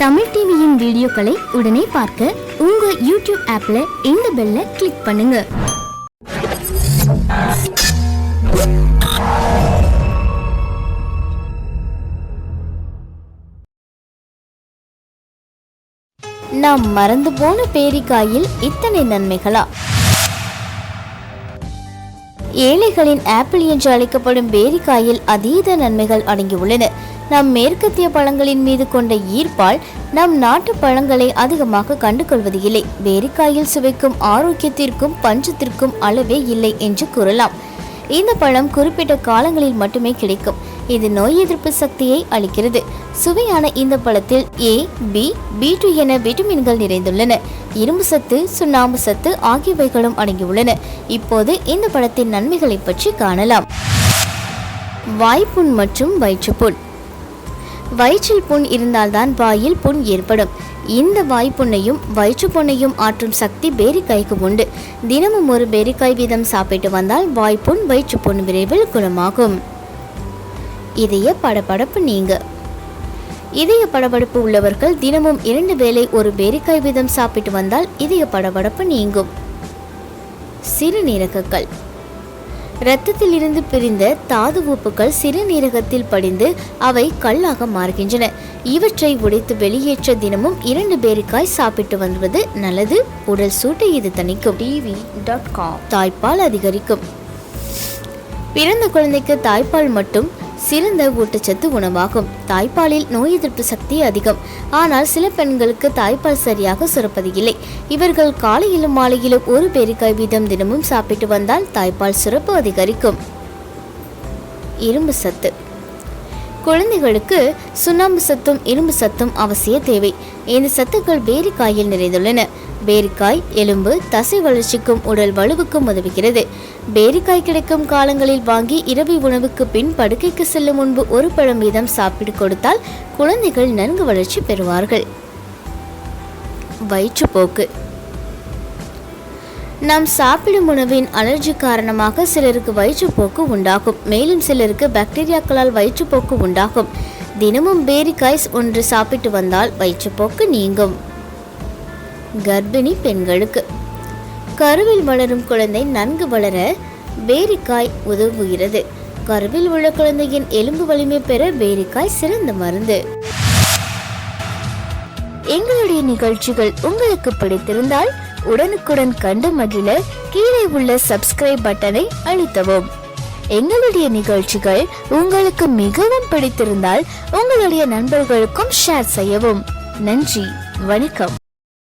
தமிழ் டிவியின் வீடியோக்களை உடனே பார்க்க உங்க யூடியூப் ஆப்ல இந்த பெல்ல கிளிக் பண்ணுங்க. நாம் மறந்து போன பேரிக்காயில் இத்தனை நன்மைகளா? ஏழைகளின் ஆப்பிள் என்று அழைக்கப்படும் பேரிக்காயில் அதீத நன்மைகள் அடங்கியுள்ளன. நம் மேற்கத்திய பழங்களின் மீது கொண்ட ஈர்ப்பால் நம் நாட்டு பழங்களை அதிகமாக கண்டுகொள்வது இல்லை. பேரிக்காயில் சுவைக்கும் ஆரோக்கியத்திற்கும் பஞ்சத்திற்கும் அளவே இல்லை என்று கூறலாம். இந்த பழம் குறிப்பிட்ட காலங்களில் மட்டுமே கிடைக்கும். இது நோய் எதிர்ப்பு சக்தியை அளிக்கிறது. சுவையான இந்த பழத்தில் ஏ பி பி டூ என விட்டமின்கள் நிறைந்துள்ளன. இரும்பு சத்து சுண்ணாம்பு சத்து ஆகியவைகளும் அடங்கியுள்ளன. இப்போது இந்த பழத்தின் நன்மைகளை பற்றி காணலாம். வாய்ப்புண் மற்றும் வயிற்றுப்புண். வயிற்றில் புண் இருந்தால்தான் வாயில் புண் ஏற்படும். இந்த வாய்ப்புண்ணையும் வயிற்றுப்புண்ணையும் ஆற்றும் சக்தி பேரிக்காய்க்கு உண்டு. தினமும் ஒரு பேரிக்காய் வீதம் சாப்பிட்டு வந்தால் வாய்ப்புண் வயிற்றுப்புண் விரைவில் குணமாகும். இதய படபடப்பு நீங்க. இதய படபடப்பு உள்ளவர்கள் தினமும் இரண்டு வேளை ஒரு பேரிக்காய் வீதம் சாப்பிட்டு வந்தால் இதய படபடப்பு நீங்கும். சிறுநீரகங்கள் இரத்தத்தில் இருந்து பிரிந்த தாது உப்புக்கள் சிறுநீரகத்தில் படிந்து அவை கல்லாக மாறுகின்றன. இவற்றை உடைத்து வெளியேற்ற தினமும் இரண்டு பேரிக்காய் சாப்பிட்டு வருவது நல்லது. உடல் சூட்டை இது தணிக்கும். TV dot com. தாய்ப்பால் அதிகரிக்கும். பிறந்த குழந்தைக்கு தாய்ப்பால் மட்டும் சிறந்த ஊட்டச்சத்து உணவாகும். தாய்ப்பாலில் நோய் எதிர்ப்பு சக்தி அதிகம். ஆனால் சில பெண்களுக்கு தாய்ப்பால் சரியாக சுரப்பது இல்லை. இவர்கள் காலையிலும் மாலையிலும் ஒரு பேரிக்காய் வீதம் தினமும் சாப்பிட்டு வந்தால் தாய்ப்பால் சுரப்பு அதிகரிக்கும். இரும்பு சத்து. குழந்தைகளுக்கு சுண்ணாம்பு சத்தும் இரும்பு சத்தும் அவசிய தேவை. இந்த சத்துக்கள் பேரிக்காயில் நிறைந்துள்ளன. பேரிக்காய் எலும்பு தசை வளர்ச்சிக்கும் உடல் வலுவுக்கும் உதவுகிறது. பேரிக்காய் கிடைக்கும் காலங்களில் வாங்கி இரவு உணவுக்கு பின் படுக்கைக்கு செல்லும் முன்பு ஒரு பழம் வீதம் சாப்பிட்டு கொடுத்தால் குழந்தைகள் நன்கு வளர்ச்சி பெறுவார்கள். வயிற்றுப்போக்கு. நாம் சாப்பிடும் உணவின் அலர்ஜி காரணமாக சிலருக்கு வயிற்றுப்போக்கு உண்டாகும். மேலும் சிலருக்கு பாக்டீரியாக்களால் வயிற்றுப்போக்கு உண்டாகும். தினமும் பேரிக்காய்ஸ் ஒன்று சாப்பிட்டு வந்தால் வயிற்றுப்போக்கு நீங்கும். கர்ப்பிணி பெண்களுக்கு. கருவில் வளரும் குழந்தை நன்கு வளர பேரிக்காய் உதவுகிறது. கருவில் உள்ள குழந்தையின் எலும்பு வலிமை பெற பேரிக்காய் சிறந்த மருந்து. எங்களுடைய நிகழ்ச்சிகள் உங்களுக்கு பிடித்திருந்தால் உடனுக்குடன் கண்டு மகிழ கீழே உள்ள சப்ஸ்கிரைப் பட்டனை அழுத்தவும். எங்களுடைய நிகழ்ச்சிகள் உங்களுக்கு மிகவும் பிடித்திருந்தால் உங்களுடைய நண்பர்களுக்கும் ஷேர் செய்யவும். நன்றி வணக்கம்.